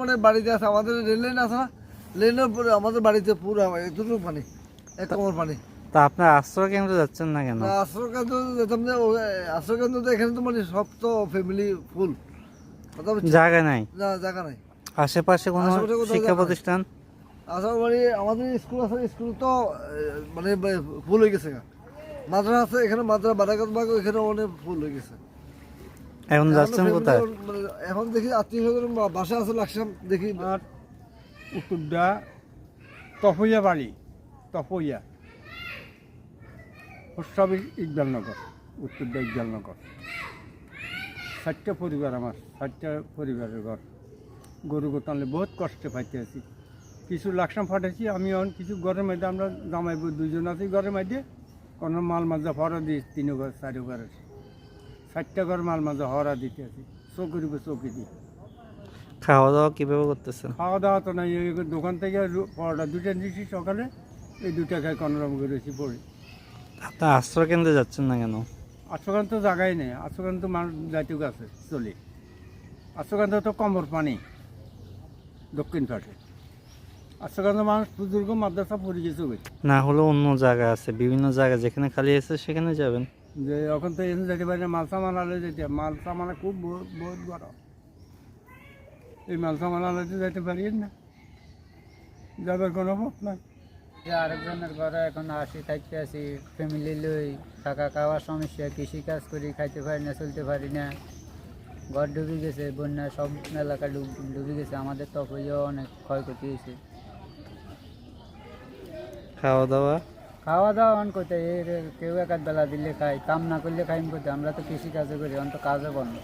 মানে বাড়িতে আছে আমাদের রেল লাইন আছে না? লেনের পরে আমাদের বাড়িতে পুরো এতটুকু পানি এক কোমর পানি। তা আপনার আশ্রয় কেন্দ্রে যাচ্ছেন না কেন? আশ্রয় কেন্দ্র যেতাম যে আশ্রয় কেন্দ্র তো এখানে তো মানে সব তো ফ্যামিলি ফুল কথা জায়গা নাই? না জায়গা নাই। আশেপাশে কোনো শিক্ষা প্রতিষ্ঠান? আসার মানে আমাদের স্কুল আছে স্কুল তো মানে ফুল হয়ে গেছে গা। মাদ্রাসা আছে এখানে মাদ্রাসা বারাকাত বাগ এখানে অনেক ফুল হয়ে গেছে। এখন যাচ্ছেন কোথায়? মানে এখন দেখি আত্মীয় স্বজন বাসা আছে লাগসাম দেখি। আর তপইয়া বাড়ি তপইয়া। ইকবালনগর উত্তরদা ইকবালনগর। ষাটটা পরিবার আমার ষাটটা পরিবারের ঘর। গরু গোতানলে বহুত কষ্টে পাইতে আছি। কিছু লাকসাম ফাটাইছি আমি এখন কিছু ঘরের মধ্যে আমরা জামাই বউ দুইজন আছি ঘরের মধ্যে। কোনো মাল মাজা হরা দিই তিন ঘর চারি ঘর আছে। ষাটটা ঘর মাল মাজা হরা দিতে আছি চৌকি চৌকি দিই খাওয়া দাওয়া কীভাবে করতেছেন? খাওয়া দাওয়া তো নাই এই দোকান থেকে পরোটা দুটা নিয়েছি সকালে এই দুটা খাই কোনোরকম করেছি পড়ি আপনার আশ্রয় কেন্দ্রে যাচ্ছেন না কেন? আশ্রকান্ত তো জায়গায় নেই তো মানুষ যাইটুক আছে চলে। আশ্রকান্ত তো কমর পানি দক্ষিণ পাশে। আশ্রকান্ত মানুষ বুজুর্গ মাদ্রাসা পড়ে গেছে না হলে অন্য জায়গা আছে বিভিন্ন জায়গা যেখানে খালি আছে সেখানে যাবেন। যে এখন তো এখানে যেতে পারি না মালসা মানালে যেতে মালসা মানা খুব বহুত বড় এই মালসা মানালে যেতে পারি না। যাবার কোনো পথ নাই। যে আরেকজনের ঘরে এখন আসি থাকতে আসি ফ্যামিলি লই থাকা খাওয়ার সমস্যা কৃষি কাজ করি খাইতে পারি না চলতে পারি না। ঘর ডুবে গেছে বন্যা সব এলাকা ডুব- ডুবে গেছে। আমাদের তপইও অনেক ক্ষয়ক্ষতি হয়েছে। খাওয়া দাওয়া খাওয়া দাওয়া অন করতে কেউ এক বেলা দিলে খাই, কাম না করলে খাইম করতে আমরা তো কৃষি কাজও করি, অন্ত কাজও বন্ধ।